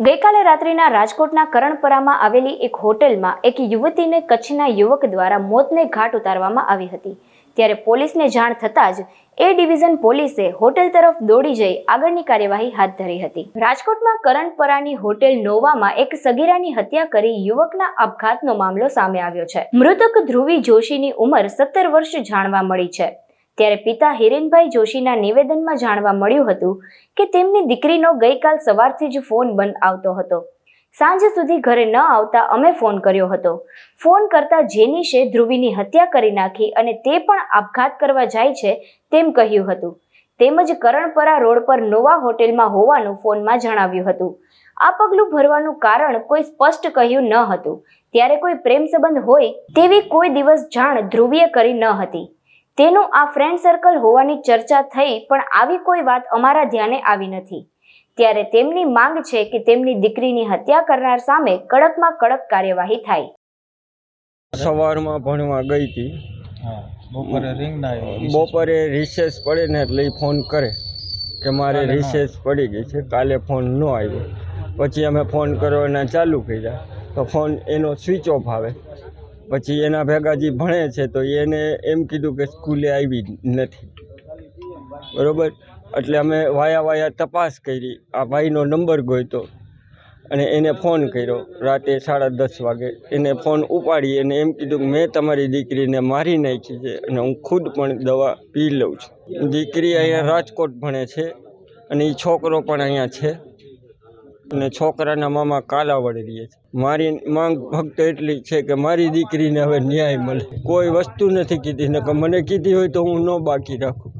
ગઈકાલે રાત્રિના રાજકોટના કરણપરામાં આવેલી એક હોટેલમાં એક યુવતીને કચ્છના યુવક દ્વારા મોતને ઘાટ ઉતારવામાં આવી હતી. ત્યારે પોલીસને જાણ થતાં જ એ ડિવિઝન પોલીસે હોટેલ તરફ દોડી જઈ આગળની કાર્યવાહી હાથ ધરી હતી. રાજકોટમાં કરણપરાની હોટેલ નોવામાં એક સગીરાની હત્યા કરી યુવકના આપઘાતનો મામલો સામે આવ્યો છે. મૃતક ધ્રુવી જોશીની ઉંમર સત્તર વર્ષ જાણવા મળી છે. ત્યારે પિતા હિરેનભાઈ જોશીના નિવેદનમાં જાણવા મળ્યું હતું કે તેમની દીકરીનો ગઈકાલ સવારથી જ ફોન બંધ આવતો હતો. સાંજ સુધી ઘરે ન આવતા અમે ફોન કર્યો હતો. ફોન કરતા જેનિશે ધ્રુવીની હત્યા કરી નાખી અને તે પણ આપઘાત કરવા જાય છે તેમ કહ્યું હતું. તેમજ કરણપરા રોડ પર નોવા હોટેલમાં હોવાનું ફોનમાં જણાવ્યું હતું. આ પગલું ભરવાનું કારણ કોઈ સ્પષ્ટ કહ્યું ન હતું. ત્યારે કોઈ પ્રેમ સંબંધ હોય તેવી કોઈ દિવસ જાણ ધ્રુવીએ કરી ન હતી. તેનું આ ફ્રેન્ડ સર્કલ હોવાની ચર્ચા થઈ પણ આવી કોઈ વાત અમારા ધ્યાને આવી નથી. ત્યારે તેમની માંગ છે કે તેમની દીકરીની હત્યા કરનાર સામે કડકમાં કડક કાર્યવાહી થાય. સવારમાં ભણવા ગઈ હતી. બપોરે રિંગ ના બપોરે રિસેસ પડે ને એટલે ફોન કરે કે મારે રિસેસ પડી ગઈ છે કાલે ફોન ન આવ્યો. પછી અમે ફોન કરવાના ચાલુ કર્યા. તો ફોન એનો સ્વિચ ઓફ આવે. પછી એના ભેગા જે ભણે છે, તો એને એમ કીધું કે સ્કૂલે આવી નથી. બરાબર? એટલે અમે વાયા વાયા તપાસ કરી. આ ભાઈનો નંબર ગોઈતો અને એને ફોન કર્યો. રાતે સાડા દસ વાગે એને ફોન ઉપાડી અને એમ કીધું કે મેં તમારી દીકરીને મારી નાખી છે અને હું ખુદ પણ દવા પી લઉં છું. દીકરી અહીંયા રાજકોટ ભણે છે અને એ છોકરો પણ અહીંયા છે. અને છોકરાના મામા કાલાવડ રહે છે. મારી માંગ ફક્ત એટલી છે કે મારી દીકરીને હવે ન્યાય મળે. કોઈ વસ્તુ નથી કીધી. ને મને કીધી હોય તો હું ન બાકી રાખું.